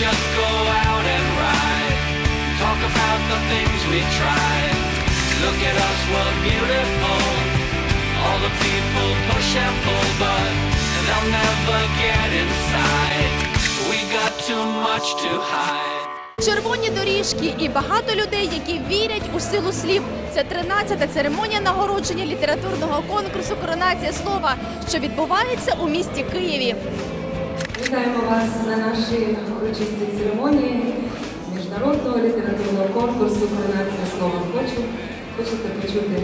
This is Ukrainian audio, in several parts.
just go out and ride. Talk about the things we tried. Look at us, we're beautiful. All the people push and pull, but they'll never get inside. We got too much to hide. Червоні доріжки і багато людей, які вірять у силу слів. Це 13-та церемонія нагородження літературного конкурсу Коронація слова, що відбувається у місті Києві. Вітаємо вас на нашій урочистій церемонії міжнародного літературного конкурсу Коронація слова хочу. Хочете почути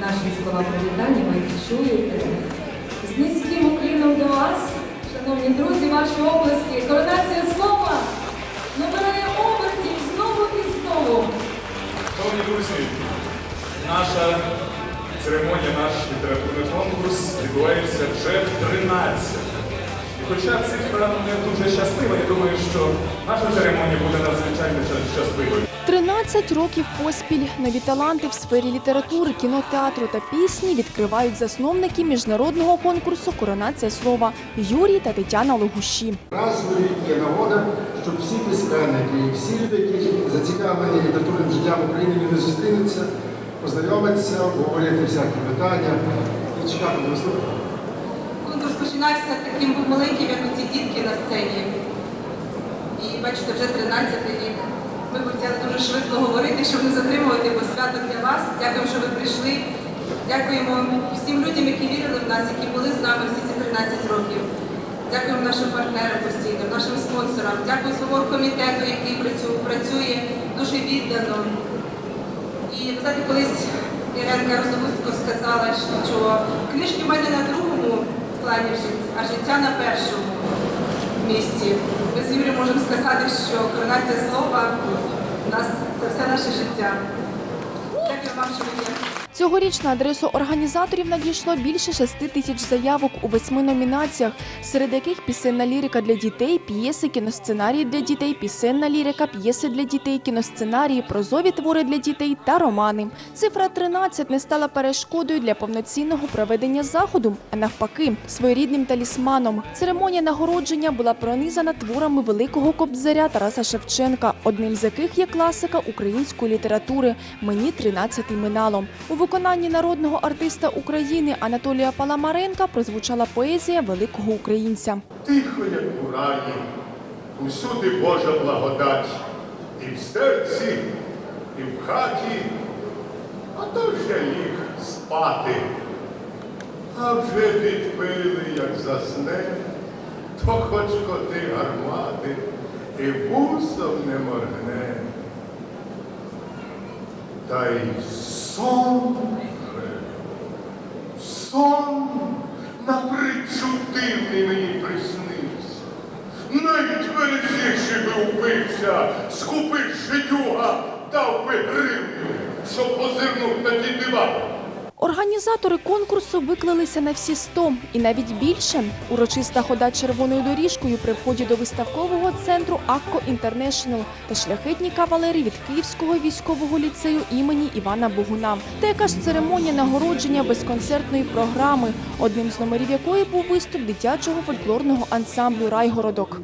наші слова привітання, ви їх чуєте. З низьким укліном до вас, шановні друзі, ваші обласки. Коронація слова набирає обертів знову і знову. Шановні друзі, наша церемонія, наш літературний конкурс відбувається вже в 13. Хоча цифра не дуже щаслива, я думаю, що наша церемонія буде надзвичайно щасливою. 13 років поспіль нові таланти в сфері літератури, кінотеатру та пісні відкривають засновники міжнародного конкурсу Коронація слова Юрій та Тетяна Логуші. Раз в рік є нагода, щоб всі письменники, всі люди, які зацікавлені літературним життям України, вони зустрінуться, познайомитися, обговорити всякі питання і чекати до наступного. Конкурс починався таким був маленьким, як оці дітки на сцені. І бачите, вже 13 рік. Ми хотіли дуже швидко говорити, щоб не затримувати, бо свято для вас. Дякуємо, що ви прийшли. Дякуємо всім людям, які вірили в нас, які були з нами всі ці 13 років. Дякуємо нашим партнерам постійним, нашим спонсорам. Дякую своєму комітету, який працює дуже віддано. І знаєте, колись Іренка Роздобуцько сказала, що книжки в мене на другому плані життя, а життя на першому місці. Ми з Юрієм можемо сказати, що коронація слова у нас це все наше життя. Дякую вам, що ви є. Цьогоріч на адресу організаторів надійшло більше 6 тисяч заявок у восьми номінаціях, серед яких пісенна лірика для дітей, п'єси, кіносценарії для дітей, пісенна лірика, п'єси для дітей, кіносценарії, прозові твори для дітей та романи. Цифра 13 не стала перешкодою для повноцінного проведення заходу, а навпаки, своєрідним талісманом. Церемонія нагородження була пронизана творами великого кобзаря Тараса Шевченка, одним з яких є класика української літератури Мені 13 минало. Виконанні народного артиста України Анатолія Паламаренка прозвучала поезія великого українця. Тихо, як у раї, усюди Божа благодать, і в серці, і в хаті, а то вже ліг спати. А вже підпили, як засне, то хоч коти гармати, і вусом не моргне. Та й сон сон напричудивний мені приснився. Найтвердіший би вбився, скупивши жидюга, дав би гривню, щоб позирнув на ті дива. Організатори конкурсу виклалися на всі 100 і навіть більше. Урочиста хода червоною доріжкою при вході до виставкового центру Акко Інтернешнл та шляхетні кавалери від Київського військового ліцею імені Івана Богуна. Та яка ж церемонія нагородження без концертної програми, одним з номерів якої був виступ дитячого фольклорного ансамблю Райгородок.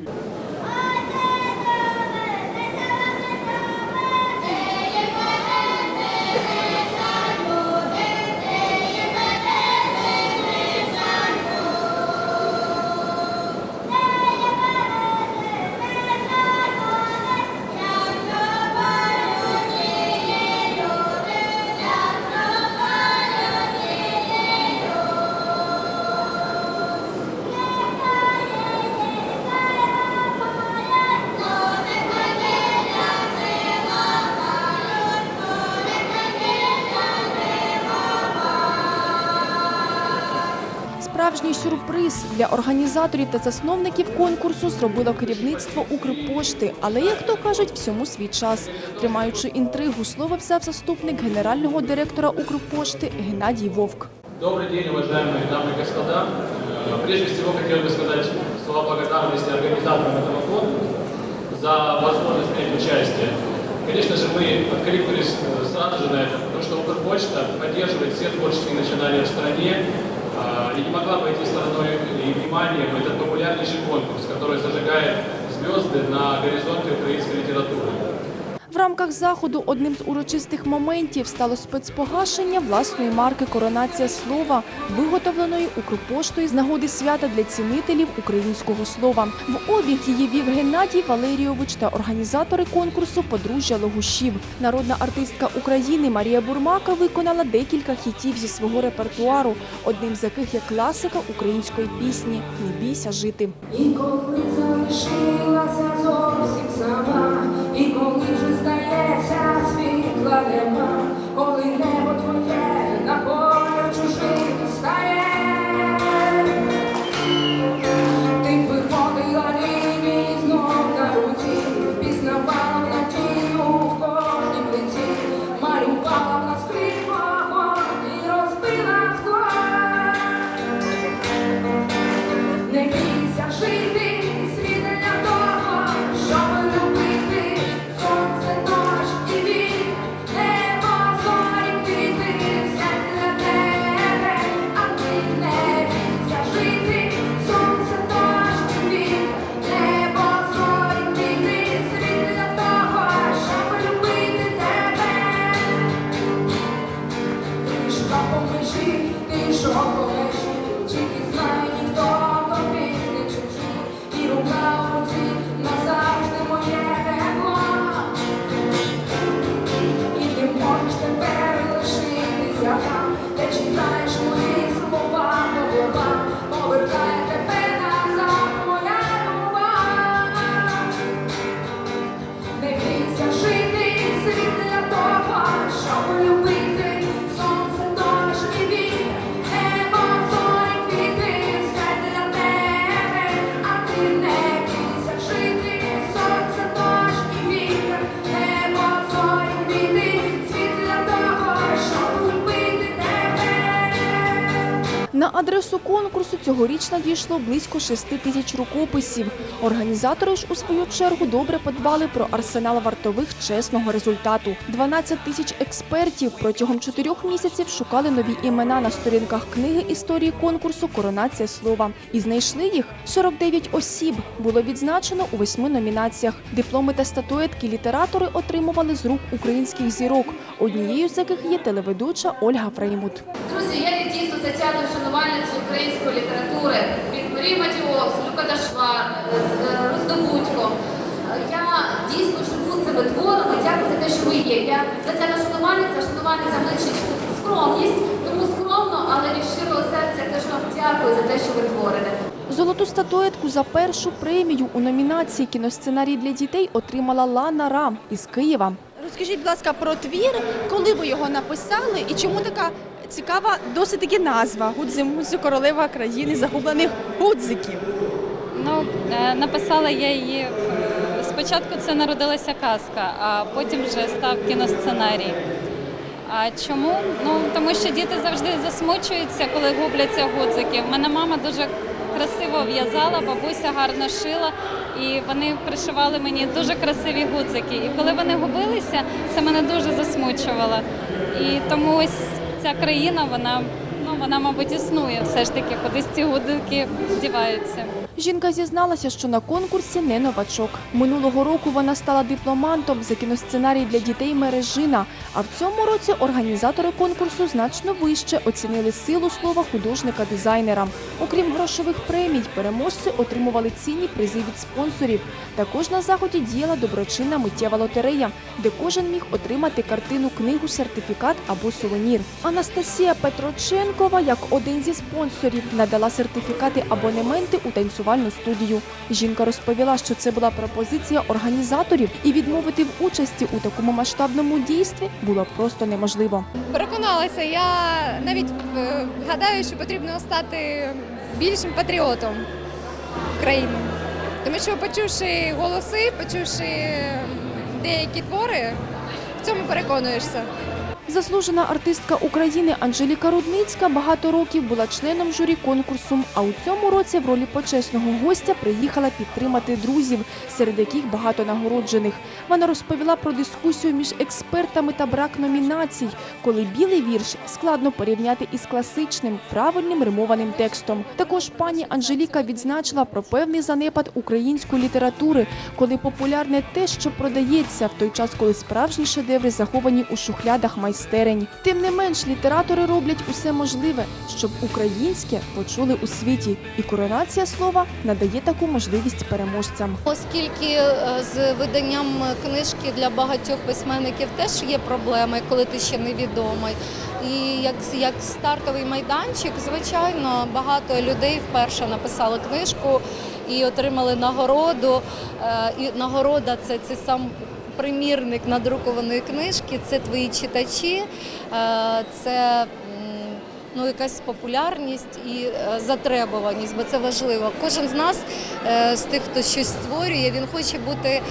Справжній сюрприз для організаторів та засновників конкурсу зробило керівництво Укрпошти. Але, як то кажуть, всьому свій час. Тримаючи інтригу, слово взяв заступник генерального директора Укрпошти Геннадій Вовк. Добрый день, уважаемые дамы и господа. Э, Прежде всего хотел бы сказать слова благодарности организаторам этого конкурса за возможность принять участие. Конечно же, мы откликнулись э, сразу же на это, потому что Укрпочта поддерживает все творческие начинания в стране. А, И не могла бы идти стороной и вниманием этот популярнейший конкурс, который зажигает звезды на горизонте украинской литературы. В рамках заходу одним з урочистих моментів стало спецпогашення власної марки Коронація слова, виготовленої Укрпоштою з нагоди свята для цінителів українського слова. В обіг її вів Геннадій Валерійович та організатори конкурсу Подружжя Логушів. Народна артистка України Марія Бурмака виконала декілька хітів зі свого репертуару, одним з яких є класика української пісні Не бійся жити. І коли залишилася зовсім сама, і коли вже здається світла нема, що по межі, ти що по межі, тільки знай ніхто тобі не чужий, і рука у руці назавжди моє тепло. І ти можеш тепер лишитися там, де читаєш мої слова по губам, повертає тебе назад, моя любов. Не бійся жити, світ для того, щоб любити На адресу конкурсу цьогоріч надійшло близько 6 тисяч рукописів. Організатори ж у свою чергу добре подбали про арсенал вартових чесного результату. 12 тисяч експертів протягом чотирьох місяців шукали нові імена на сторінках книги історії конкурсу Коронація слова. І знайшли їх 49 осіб. Було відзначено у восьми номінаціях. Дипломи та статуетки літератори отримували з рук українських зірок, однією з яких є телеведуча Ольга Фреймут. Друзі, я є дійсно української літератури від Марії Матіос, Люка Дашвар, е, Роздобудько. Е, Я дійсно живу цими творами, дякую за те, що ви є. Я затята шанувальниця, шанувальниця личить скромність, тому скромно, але від щирого серця теж вам дякую за те, що ви творите. Золоту статуетку за першу премію у номінації кіносценарій для дітей отримала Лана Рам із Києва. Розкажіть, будь ласка, про твір, коли ви його написали і чому така цікава досить таки назва Гудзимусю, королева країни загублених гудзиків. Ну, е, написала я її. е, Спочатку це народилася казка, а потім вже став кіносценарій. А чому? Ну тому що діти завжди засмучуються, коли губляться гудзики. В мене мама дуже красиво в'язала, бабуся гарно шила, і вони пришивали мені дуже красиві гудзики. І коли вони губилися, це мене дуже засмучувало. І тому ось ця країна, вона ну вона, мабуть, існує все ж таки, кудись ці годинки діваються. Жінка зізналася, що на конкурсі не новачок. Минулого року вона стала дипломантом за кіносценарій для дітей мережина. А в цьому році організатори конкурсу значно вище оцінили силу слова художника-дизайнера. Окрім грошових премій, переможці отримували цінні призи від спонсорів. Також на заході діяла доброчинна миттєва лотерея, де кожен міг отримати картину, книгу, сертифікат або сувенір. Анастасія Петроченкова, як один зі спонсорів, надала сертифікати абонементи у танцювальну студію. Жінка розповіла, що це була пропозиція організаторів, і відмовити в участі у такому масштабному дійстві було просто неможливо. Переконалася, я навіть е, гадаю, що потрібно стати більшим патріотом країни. Тому що почувши голоси, почувши деякі твори, в цьому переконуєшся. Заслужена артистка України Анжеліка Рудницька багато років була членом журі конкурсу. А у цьому році в ролі почесного гостя приїхала підтримати друзів, серед яких багато нагороджених. Вона розповіла про дискусію між експертами та брак номінацій, коли білий вірш складно порівняти із класичним правильним римованим текстом. Також пані Анжеліка відзначила про певний занепад української літератури, коли популярне те, що продається, в той час, коли справжні шедеври заховані у шухлядах майстерень. Тим не менш, літератори роблять усе можливе, щоб українське почули у світі, і коронація слова надає таку можливість переможцям. Оскільки е, з виданням книжки для багатьох письменників теж є проблеми, коли ти ще невідомий. І як, як стартовий майданчик, звичайно, багато людей вперше написали книжку і отримали нагороду. Е, І нагорода це, це сам примірник надрукованої книжки, це твої читачі, е, це ну, якась популярність і е, затребуваність, бо це важливо. Кожен з нас, е, з тих, хто щось створює, він хоче бути е,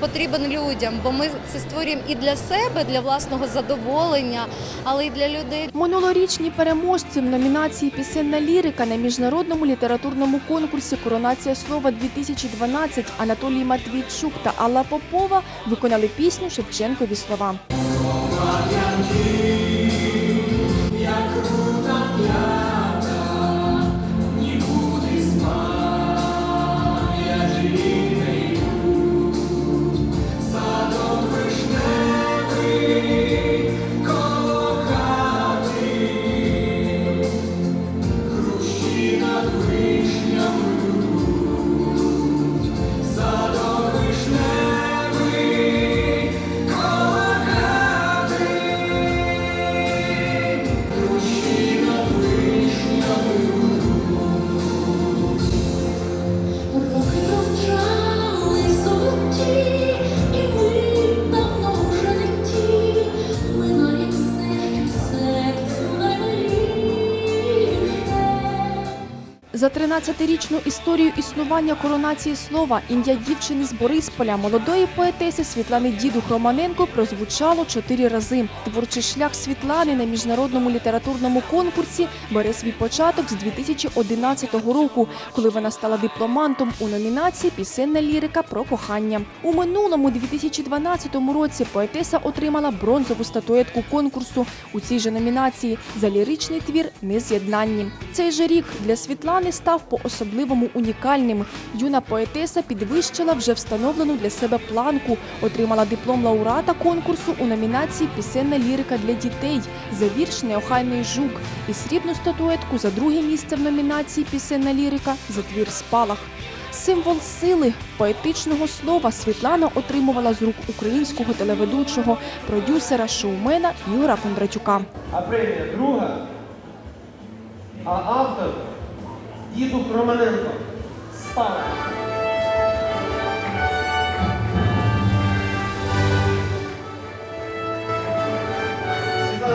потрібен людям, бо ми це створюємо і для себе, для власного задоволення, але й для людей. Минулорічні переможці в номінації Пісенна лірика на міжнародному літературному конкурсі Коронація слова 2012 Анатолій Матвійчук та Алла Попова виконали пісню Шевченкові слова. Роки 115-річну історію існування коронації слова ім'я дівчини з Борисполя молодої поетеси Світлани Дідух Романенко прозвучало чотири рази. Творчий шлях Світлани на міжнародному літературному конкурсі бере свій початок з 2011 року, коли вона стала дипломантом у номінації Пісенна лірика про кохання. У минулому 2012 році поетеса отримала бронзову статуетку конкурсу у цій же номінації за ліричний твір Нез'єднанні. Цей же рік для Світлани став по-особливому унікальним. Юна поетеса підвищила вже встановлену для себе планку, отримала диплом лауреата конкурсу у номінації Пісенна лірика для дітей за вірш Неохайний жук і срібну статуетку за друге місце в номінації Пісенна лірика за твір Спалах. Символ сили поетичного слова Світлана отримувала з рук українського телеведучого, продюсера, шоумена Ігора Кондратюка. А премія друга, а автор діду Романенко. Спала. Світлана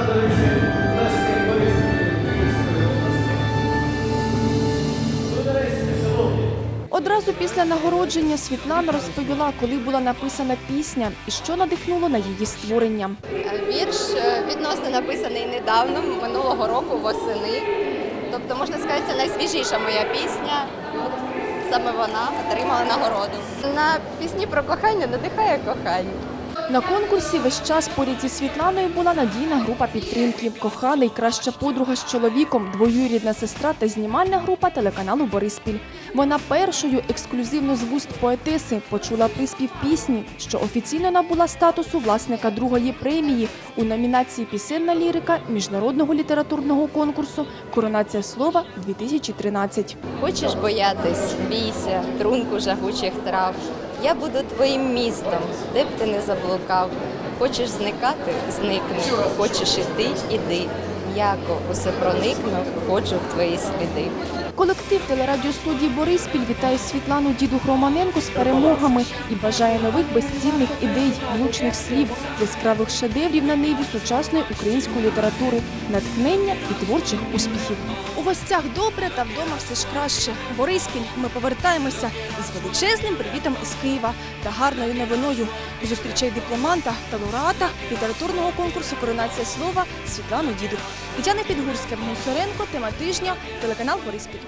області. Ну, нарешті, шановні. Одразу після нагородження Світлана розповіла, коли була написана пісня і що надихнуло на її створення. Вірш е, відносно написаний недавно, минулого року восени. Тобто, можна сказати, це найсвіжіша моя пісня. Саме вона отримала нагороду. На пісні про кохання надихає кохання. На конкурсі весь час поряд зі Світланою була надійна група підтримки, кохана й краща подруга з чоловіком, двоюрідна сестра та знімальна група телеканалу Бориспіль. Вона першою ексклюзивно з вуст поетеси почула приспів пісні, що офіційно набула статусу власника другої премії у номінації Пісенна лірика міжнародного літературного конкурсу Коронація слова 2013. Хочеш боятись, бійся, трунку жагучих трав. Я буду твоїм містом, де б ти не заблукав. Хочеш зникати, зникни. Хочеш іти, іди. М'яко усе проникну, ходжу в твої сліди. Колектив телерадіостудії Бориспіль вітає Світлану Дідух Романенко з перемогами і бажає нових безцінних ідей, влучних слів, яскравих шедеврів на ниві сучасної української літератури, натхнення і творчих успіхів. У гостях добре та вдома все ж краще. Бориспіль, ми повертаємося із величезним привітом із Києва та гарною новиною. Зустрічай дипломанта та лауреата літературного конкурсу Коронація слова Світлану Дідук. Тетяна Підгурська, Мусоренко, тема тижня, телеканал Бориспіль.